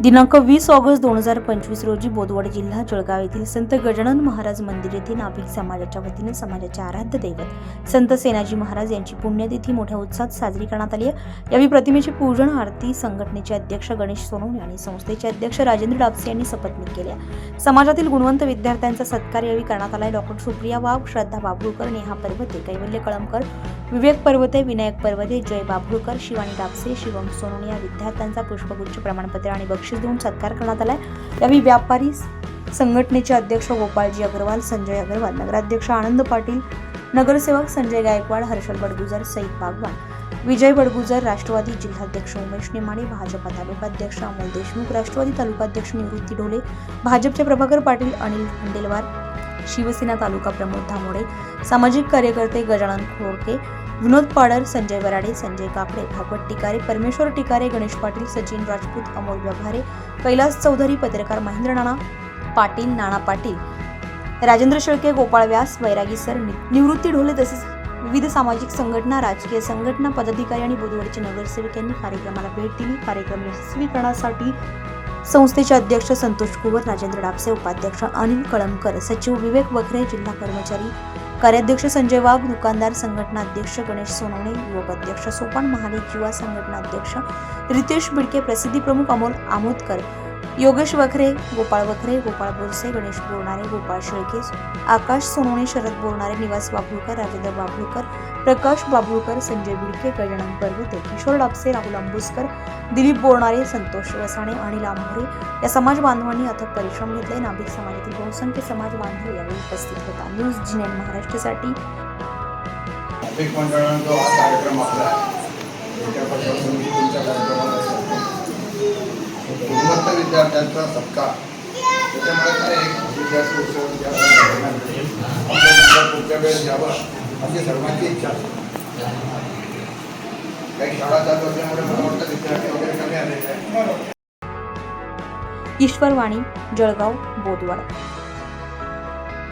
दिनांक वीस ऑगस्ट दोन हजार पंचवीस रोजी बोदवड जिल्हा जळगाव येथील संत गजानन महाराज मंदिर येथे नाभिक समाजाच्या वतीने समाजाचे आराध्य दैवत संत सेनाजी महाराज यांची पुण्यतिथी मोठ्या उत्साहात साजरी करण्यात आली आहे. यावेळी प्रतिमेचे पूजन आरती संघटनेचे अध्यक्ष गणेश सोनवणे आणि संस्थेचे अध्यक्ष राजेंद्र डापसे यांनी सपत्नीक केल्या समाजातील गुणवंत विद्यार्थ्यांचा सत्कार यावेळी करण्यात आलाय डॉक्टर सुप्रिया वाघ श्रद्धा बाबुळकर नेहा पर्वते कैवल्य कळमकर विवेक पर्वते विनायक पर्वते जय बाबुळकर शिवानी डापसे शिवम सोनवणे या विद्यार्थ्यांचा पुष्पगुच्छ प्रमाणपत्र आणि बक्षीस देऊन सत्कार करण्यात आलाय. यावेळी व्यापारी संघटनेचे अध्यक्ष गोपाळजी अग्रवाल संजय अग्रवाल नगराध्यक्ष आनंद पाटील नगरसेवक संजय गायकवाड हर्षल बडगुजर सईद बागवान विजय बडगुजर राष्ट्रवादी जिल्हाध्यक्ष उमेश नेमाडे भाजपा तालुकाध्यक्ष अमोल देशमुख राष्ट्रवादी तालुकाध्यक्ष निवृत्ती ढोले भाजपचे प्रभाकर पाटील अनिल खंडेलवार शिवसेना तालुका प्रमुख धामोडे सामाजिक कार्यकर्ते गजानन खोडके विनोद पाडर संजय वराडे संजय काकडे भागवत टिकारे परमेश्वर टिकारे गणेश पाटील सचिन राजपूत अमोल व्यवहारे कैलास चौधरी पत्रकार महेंद्र नाना पाटील नाना पाटील राजेंद्र शेळके गोपाळ व्यास वैरागी सर निवृत्ती ढोले तसेच विविध सामाजिक संघटना राजकीय संघटना पदाधिकारी आणि बुधवारचे नगरसेवक यांनी कार्यक्रमाला भेट दिली. कार्यक्रम यशस्वी करण्यासाठी संस्थेचे अध्यक्ष संतोष कुवर राजेंद्र डापसे उपाध्यक्ष अनिल कळमकर सचिव विवेक वखरे जिल्हा कर्मचारी कार्याध्यक्ष संजय वाघ दुकानदार संघटना अध्यक्ष गणेश सोनवणे युवक अध्यक्ष सोपान महाले युवा संघटना अध्यक्ष रितेश बिडके प्रसिद्धी प्रमुख अमोल आमोदकर योगेश वखरे गोपाळ वखरे गोपाळ बोरसे गणेश बोरणारे गोपाळ शेळके आकाश सोनवणे शरद बोरणारे निवास बाबुळकर राजेंद्र बाबुळकर प्रकाश बाबुळकर संजय बिडके गजानन पर्वते किशोर डापसे राहुल आंबुसकर दिलीप बोरणारे संतोष रसाणे आणि लांभोरे या समाज बांधवांनी अथक परिश्रम घेतले. नाभिक समाजातील बहुसंख्य समाज बांधव यावेळी उपस्थित होता. न्यूज जिनेन महाराष्ट्रासाठी. नाभिक मंडळानं हा कार्यक्रम आपला आहे. विद्यार्थ्यांचा सत्कार. त्याच्यामुळे काय एक विद्यार्थी उत्सव पुढच्या वेळेस यावं अशी सर्वांची इच्छा असते. काही शाळा जात असल्यामुळे मला वाटतं विद्यार्थी वगैरे कमी आलेले आहे ईश्वरवाणी जळगाव बोदवाडा